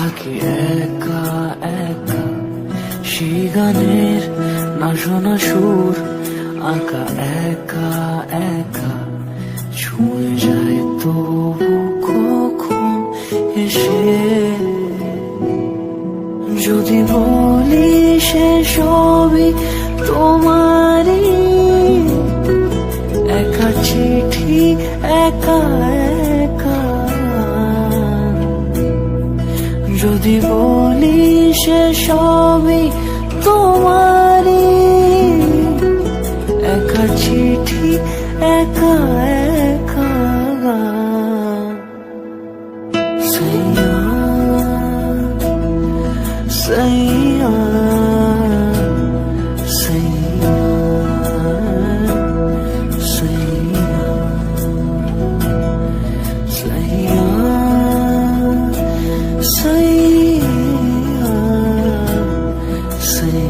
থাকে একা একা। সেই গানের না শোনা সুর, আঁকা একা একা। ছুঁয়ে যায় তবু কখন এসে? যদি বলি সে সবই তোমারই যদি বলি সে সবই তোমারই। একা চিঠি একা একা সৈয়া সাইয়া। see.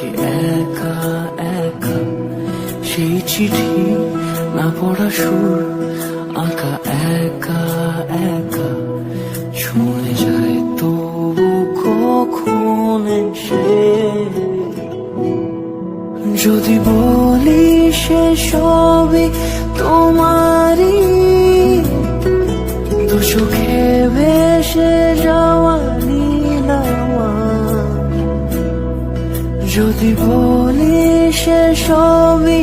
থাকে একা একা। সেই চিঠি না পড়া সুর, আঁকা একা একা। ছুঁয়ে যায় তবু কখন সে যদি বলি সে সবই তোমারই দু চোখে ভেসে যদি বলি সে সবই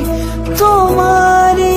তোমারই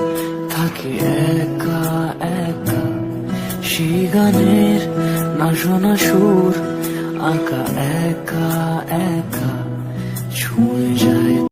থাকে একা একা। সেই গানের না শোনা সুর আঁকা একা একা। ছুঁয়ে যায়